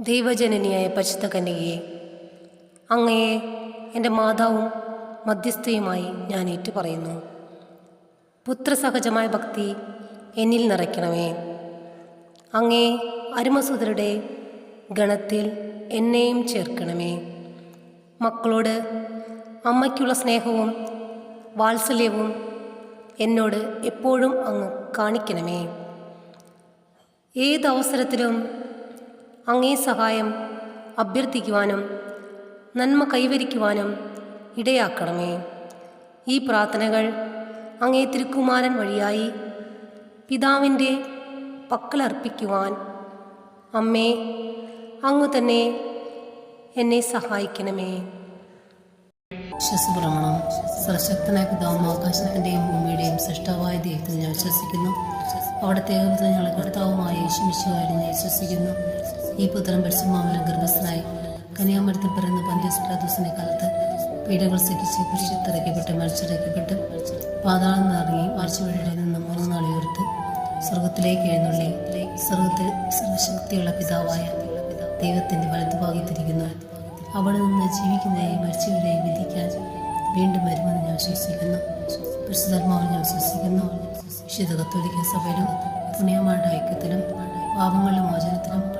ദൈവജനനിയായ പരിശുദ്ധ കന്യകയെ അങ്ങയെ എന്റെ മാതാവും മധ്യസ്ഥയുമായി ഞാൻ ഏറ്റുപറയുന്നു. പുത്രസഹജമായ ഭക്തി എന്നിൽ നിറയ്ക്കണമേ. അങ്ങേ അരുമസുതരുടെ ഗണത്തിൽ എന്നെയും ചേർക്കണമേ. മക്കളോട് അമ്മയ്ക്കുള്ള സ്നേഹവും വാത്സല്യവും എന്നോട് എപ്പോഴും അങ്ങ് കാണിക്കണമേ. ഏതവസരത്തിലും അങ്ങേ സഹായം അഭ്യർത്ഥിക്കുവാനും നന്മ കൈവരിക്കുവാനും ഇടയാക്കണമേ. ഈ പ്രാർത്ഥനകൾ അങ്ങേ തിരുക്കുമാരൻ വഴിയായി പിതാവിന്റെ പക്കലർപ്പിക്കുവാൻ അമ്മേ അങ്ങു തന്നെ എന്നെ സഹായിക്കണമേ. വിശ്വസപ്രമാണം. സർശക്തനായ പിതാവും ആകാശത്തിന്റെയും ഭൂമിയുടെയും സൃഷ്ടാവായ ദൈവത്തിൽ ഞാൻ വിശ്വസിക്കുന്നു. അവിടുത്തെ ഞങ്ങളെ കർത്താവുമായ യേശുമിശുവായി ഞാൻ വിശ്വസിക്കുന്നു. ഈ പുത്രൻ പരിശുമാമലം ഗർഭസ്ഥനായി കനിയാമരത്തിൽ പിറന്ന പന്ത്യസ് കാലത്ത് പീഡകൾ സഹിച്ച് കുരിശിത്തിറക്കപ്പെട്ട് മരിച്ചിറക്കപ്പെട്ട് പാതാളം നിറങ്ങി ആഴ്ചവഴിയുടെ നിന്ന് മൂന്ന് നാൾ ഉയർത്ത് സ്വർഗത്തിലേക്ക് എഴുന്നള്ളി. സ്വർഗത്തിൽ സർവശക്തിയുള്ള പിതാവായ ദൈവത്തിന്റെ വലതുഭാഗത്തിരിക്കുന്നു അവിടെ നിന്ന് ജീവിക്കുന്നതിനെയും മരിച്ചവരെയും വിധിക്കാൻ വീണ്ടും വരുമെന്ന് ഞാൻ വിശ്വസിക്കുന്നു. പരിശുദ്ധാത്മാവിൽ ഞാൻ വിശ്വസിക്കുന്നു. വിശുദ്ധ കത്തോലിക്ക സഭയിലും പുണ്യമാരുടെ ഐക്യത്തിലും പാപങ്ങളുടെ മോചനത്തിലും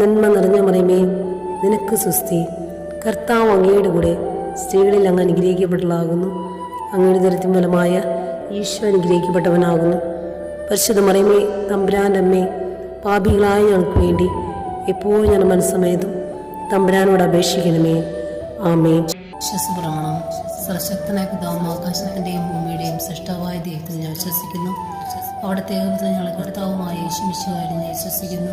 നന്മ നിറഞ്ഞ മറിയമേ നിനക്ക് സുസ്തി കർത്താവ് അങ്ങയുടെ കൂടെ സ്ത്രീകളിൽ അങ്ങ് അനുഗ്രഹിക്കപ്പെട്ടതാകുന്നു അങ്ങയുടെ ദരത്തിൻ ഫലമായ ഈശോ അനുഗ്രഹിക്കപ്പെട്ടവനാകുന്നു. പരിശുദ്ധ മറിയമേ തമ്പുരാന്റെ അമ്മേ പാപികളായ ഞങ്ങൾക്ക് വേണ്ടി എപ്പോഴും ഞാൻ മനസ്സമയതും തമ്പുരാനോട് അപേക്ഷിക്കണമേ. ആമേ വിശ്വസപ്രമാണം. സർശക്തനായ പിതാവും ആകാശത്തിന്റെയും ഭൂമിയുടെയും സൃഷ്ടാവായ ദൈവത്തിൽ ഞാൻ വിശ്വസിക്കുന്നു. അവിടുത്തെ ഞങ്ങളെ കർത്താവുമായ ഞാൻ വിശ്വസിക്കുന്നു.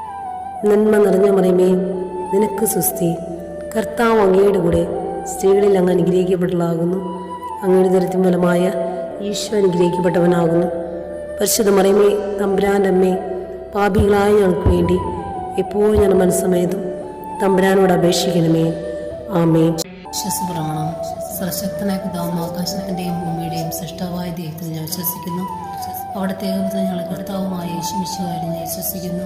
നന്മ നിറഞ്ഞ മറിയമേ നിനക്ക് സുസ്തി കർത്താവ് അങ്ങയുടെ കൂടെ സ്ത്രീകളിൽ അങ്ങ് അനുഗ്രഹിക്കപ്പെട്ടതാകുന്നു അങ്ങയുടെ ദരിദ്രം ഫലമായ ഈശോ അനുഗ്രഹിക്കപ്പെട്ടവനാകുന്നു. പരിശുദ്ധ മറിയമേ തമ്പുരാന്റെ അമ്മേ പാപികളായ ഞങ്ങൾക്ക് വേണ്ടി എപ്പോഴും ഞാൻ മനസ്സമയത്തും തമ്പുരാനോട് അപേക്ഷിക്കണമേ. ആമേ വിശ്വസപ്രമാണം. സർശക്തനായ പിതാവും ആകാശത്തിന്റെയും ഭൂമിയുടെയും സൃഷ്ടാവായ ദൈവത്തിൽ ഞാൻ വിശ്വസിക്കുന്നു. അവിടത്തെ ഞങ്ങളെ കർത്താവുമായ യേശുമിശുവായി ഞാൻ വിശ്വസിക്കുന്നു.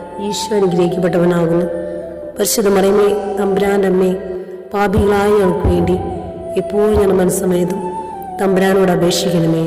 ഈശോ അനുഗ്രഹിക്കപ്പെട്ടവനാകുന്നു. പരിശുദ്ധ മറിയമേ തമ്പുരാന്റെ പാപികളായ ഞങ്ങൾക്ക് വേണ്ടി എപ്പോഴും ഞങ്ങളുടെ മനസ്സമേതും തമ്പുരാനോട് അപേക്ഷിക്കണമേ.